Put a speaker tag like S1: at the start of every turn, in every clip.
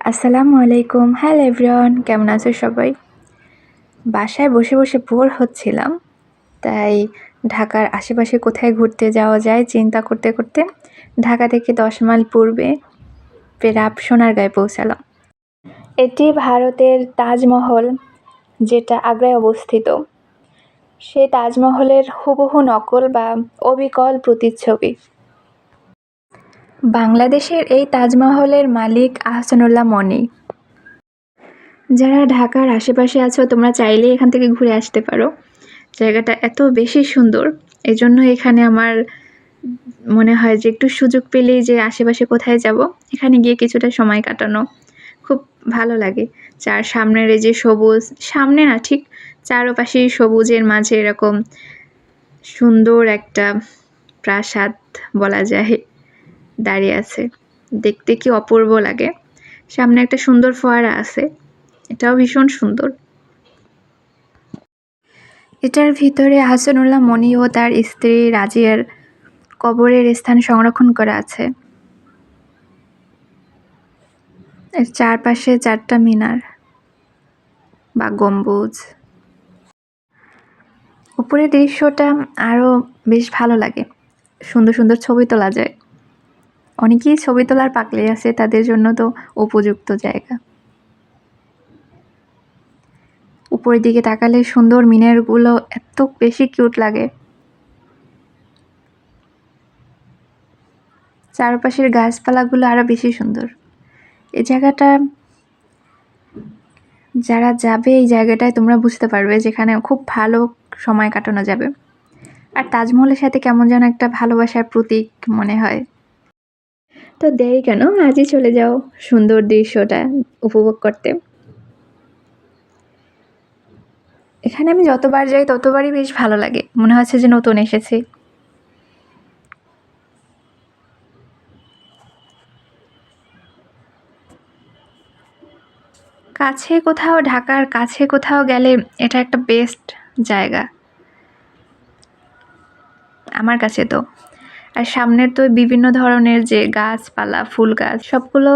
S1: আসসালামু আলাইকুম। Hello everyone কেমন আছো সবাই? বাসায় বসে বসে বোর হচ্ছিলাম, তাই ঢাকার আশেপাশে কোথায় ঘুরতে যাওয়া যায় চিন্তা করতে করতে ঢাকা থেকে দশ মাইল পূর্বে পেরাপ সোনারগাঁয়ে পৌঁছালাম। এটি ভারতের তাজমহল যেটা আগ্রায় অবস্থিত। সেই তাজমহলের হুবহু নকল বা অবিকল প্রতিচ্ছবি। বাংলাদেশের এই তাজমহলের মালিক আহসানুল্লাহ মনি। যারা ঢাকার আশেপাশে আছো, তোমরা চাইলে এখান থেকে ঘুরে আসতে পারো। জায়গাটা এত বেশি সুন্দর। এই জন্য এখানে আমার মনে হয় যে একটু সুযোগ পেলেই যে আশেপাশে কোথায় যাব, এখানে গিয়ে কিছুটা সময় কাটানো খুব ভালো লাগে। চার সামনের এই যে সবুজ, সামনে না ঠিক চারপাশেই সবুজের মাঝে এরকম সুন্দর একটা প্রাসাদ বলা যায়। দাঁড়িয়ে আছে। দেখতে কি অপূর্ব লাগে। সামনে একটা সুন্দর ফোয়ারা আছে। এটাও ভীষণ সুন্দর। এটার ভিতরে হাসানুল্লাহ মনি ও তার স্ত্রী রাজিয়ার কবরের স্থান সংরক্ষণ করা আছে। এর চারপাশে চারটা মিনার বা গম্বুজ। উপরের দৃশ্যটা আরও বেশ ভালো লাগে। সুন্দর সুন্দর ছবি তোলা যায়। অনেকেই ছবি তোলার পাকলে আছে, তাদের জন্য তো উপযুক্ত জায়গা। উপরের দিকে তাকালে সুন্দর মিনারগুলো এত বেশি কিউট লাগে। চারপাশের গাছপালাগুলো আরও বেশি সুন্দর। এই জায়গাটা, যারা যাবে এই জায়গাটায় তোমরা বুঝতে পারবে যেখানে খুব ভালো সময় কাটানো যাবে। আর তাজমহলের সাথে কেমন যেন একটা ভালোবাসার প্রতীক মনে হয়। তো দেরি কেন? আজই চলে যাও সুন্দর দৃশ্যটা উপভোগ করতে। এখানে আমি যতবার যাই ততবারই বেশ ভালো লাগে। মনে হচ্ছে যে নতুন এসেছি। কাছে কোথাও ঢাকার কাছে কোথাও গেলে এটা একটা বেস্ট জায়গা। আমার কাছে তো। আর সামনের তো বিভিন্ন ধরনের যে গাছপালা, ফুল গাছ, সবগুলো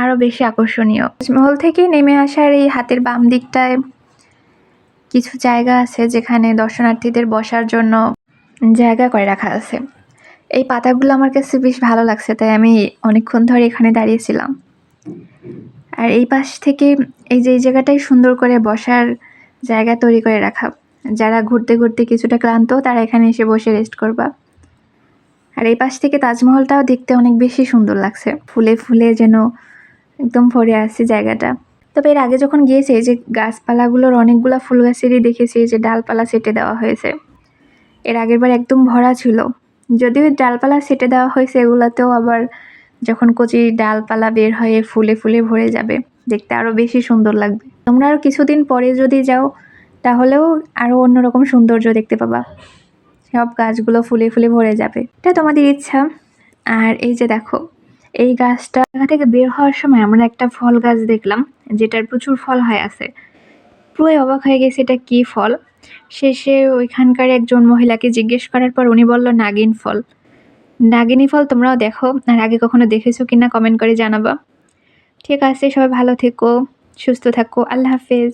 S1: আরও বেশি আকর্ষণীয়। মহল থেকে নেমে আসার এই হাতের বাম দিকটায় কিছু জায়গা আছে যেখানে দর্শনার্থীদের বসার জন্য জায়গা করে রাখা আছে। এই পাতাগুলো আমার কাছে বেশ ভালো লাগছে, তাই আমি অনেকক্ষণ ধরে এখানে দাঁড়িয়েছিলাম। আর এই পাশ থেকে এই যে এই জায়গাটাই সুন্দর করে বসার জায়গা তৈরি করে রাখা। যারা ঘুরতে ঘুরতে কিছুটা ক্লান্ত, তারা এখানে এসে বসে রেস্ট করবা। আর এই পাশ থেকে তাজমহলটাও দেখতে অনেক বেশি সুন্দর লাগছে। ফুলে ফুলে যেন একদম ভরে আছে জায়গাটা। তবে এর আগে যখন গিয়েছি যে গাছপালাগুলোর অনেকগুলো ফুল গাছেরই দেখেছি যে ডালপালা সেটে দেওয়া হয়েছে। এর আগের বার একদম ভরা ছিল। যদিও ডালপালা সেটে দেওয়া হয়েছে, এগুলোতেও আবার যখন কচি ডালপালা বের হয়ে ফুলে ফুলে ভরে যাবে, দেখতে আরও বেশি সুন্দর লাগবে। তোমরা আরও কিছুদিন পরে যদি যাও, তাহলেও আরও অন্যরকম সৌন্দর্য দেখতে পাবা। সব গাছগুলো ফুলে ফুলে ভরে যাবে। এটা তোমাদের ইচ্ছা। আর এই যে দেখো, এই গাছটা থেকে বের হওয়ার সময় আমরা একটা ফল গাছ দেখলাম, যেটার প্রচুর ফল হয় আছে। পুরোই অবাক হয়ে গেছে এটা কী ফল। শেষে ওইখানকার একজন মহিলাকে জিজ্ঞেস করার পর উনি বলল, নাগিন ফল। নাগিনী ফল তোমরাও দেখো, আর আগে কখনো দেখেছ কিনা কমেন্ট করে জানাবা। ঠিক আছে, সবাই ভালো থেকো, সুস্থ থাকো, আল্লাহ হাফেজ।